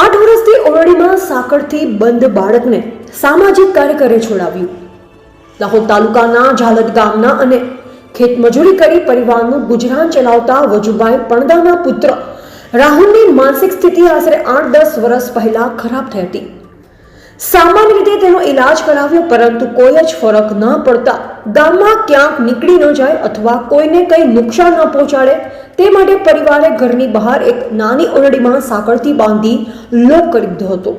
આઠ વર્ષથી ઓરડીમાં સાંકળથી બંધ બાળકને સામાજિક કાર્યકરે છોડાવ્યું. દાહોદ તાલુકાના ઝાલદ ગામના અને ખેતમજૂરી કરી પરિવારનું ગુજરાન ચલાવતા વજુભાઈ પણદાના પુત્ર રાહુલની માનસિક સ્થિતિ આશરે આઠ દસ વર્ષ પહેલા ખરાબ થઈ હતી. સામાન્ય રીતે તેનો ઈલાજ કરાવ્યો, પરંતુ કોઈ જ ફરક ન પડતા ગામમાં ક્યાંક નીકળી ન જાય અથવા કોઈને કંઈ નુકસાન ન પહોંચાડે, તે માટે પરિવારે ઘરની બહાર એક નાની ઓરડીમાં સાંકળથી બાંધી લોક કરી દીધો હતો.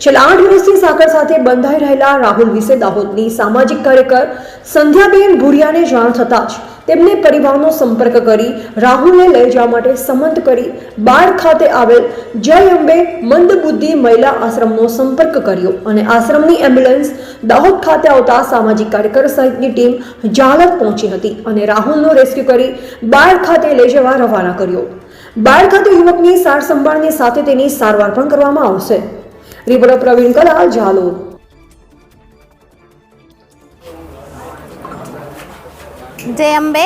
છેલ્લા આઠ દિવસથી સાંકળ સાથે બંધાઈ રહેલા રાહુલ વિશે દાહોદની સામાજિક કાર્યકર સંધ્યાબેન ભુરિયાને જાણ થતાં જ તેમને પરિવારનો સંપર્ક કરી રાહુલને લઈ જવા માટે સંમત કરી બાળ ખાતે આવેલ જય અંબે મંદબુદ્ધિ મહિલા આશ્રમનો સંપર્ક કર્યો અને આશ્રમની એમ્બ્યુલન્સ દાહોદ ખાતે આવતા સામાજિક કાર્યકર સહિતની ટીમ જાલત પહોંચી હતી અને રાહુલનો રેસ્ક્યુ કરી બાળ ખાતે લઈ જવા રવાના કર્યો. બાળ ખાતે યુવકની સાર સંભાળની સાથે તેની સારવાર પણ કરવામાં આવશે. રિપોર્ટર પ્રવીણ કલાલ જાલોદ જય અંબે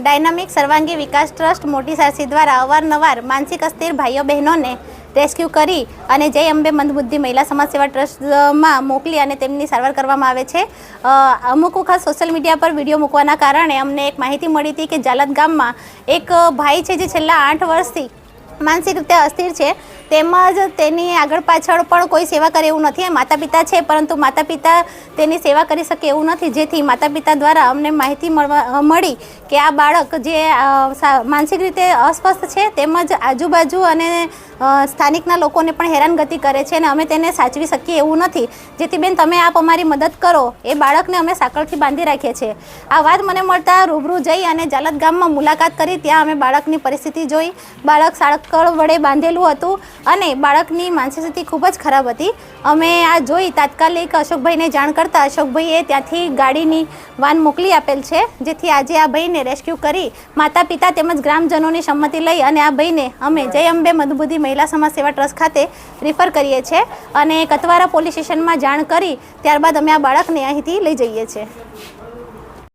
ડાયનામિક સર્વાંગી વિકાસ ટ્રસ્ટ મોટી સારસી દ્વારા અવારનવાર માનસિક અસ્થિર ભાઈઓ બહેનોને રેસ્ક્યુ કરી અને જય અંબે મંદબુદ્ધિ મહિલા સમાજ સેવા ટ્રસ્ટમાં મોકલી અને તેમની સારવાર કરવામાં આવે છે. અમુક વખત સોશિયલ મીડિયા પર વીડિયો મૂકવાના કારણે અમને એક માહિતી મળી હતી કે જાલત ગામમાં એક ભાઈ છે જે છેલ્લા આઠ વર્ષથી માનસિક રીતે અસ્થિર છે. તેમજ તેની આગળ પાછળ પણ કોઈ સેવા કરે એવું નથી. માતા પિતા છે, પરંતુ માતા પિતા તેની સેવા કરી શકે એવું નથી. જેથી માતા પિતા દ્વારા અમને માહિતી મળવા મળી કે આ બાળક જે માનસિક રીતે અસ્વસ્થ છે, તેમજ આજુબાજુ અને સ્થાનિકના લોકોને પણ હેરાનગતિ કરે છે અને અમે તેને સાચવી શકીએ એવું નથી. જેથી બેન, તમે આપ અમારી મદદ કરો. એ બાળકને અમે સાંકળથી બાંધી રાખીએ છીએ. આ વાત મને મળતા રૂબરૂ જઈ અને જાલત ગામમાં મુલાકાત કરી. ત્યાં અમે બાળકની પરિસ્થિતિ જોઈ. બાળક સાંકળ વડે બાંધેલું હતું. અને બાળકની માનસિક સ્થિતિ ખૂબ જ ખરાબ હતી. અમે આ જોઈ તાત્કાલિક અશોકભાઈને જાણ કરતાં અશોકભાઈએ ત્યાંથી ગાડીની વાન મોકલી આપેલ છે, જેથી આજે આ ભાઈને રેસ્ક્યુ કરી માતા પિતા તેમજ ગ્રામજનોની સંમતિ લઈ અને આ ભાઈને અમે જય અંબે મધુબુદ્ધિ મહિલા સમાજ સેવા ટ્રસ્ટ ખાતે રિફર કરીએ છીએ અને કતવારા પોલીસ સ્ટેશનમાં જાણ કરી ત્યારબાદ અમે આ બાળકને અહીંથી લઈ જઈએ છીએ.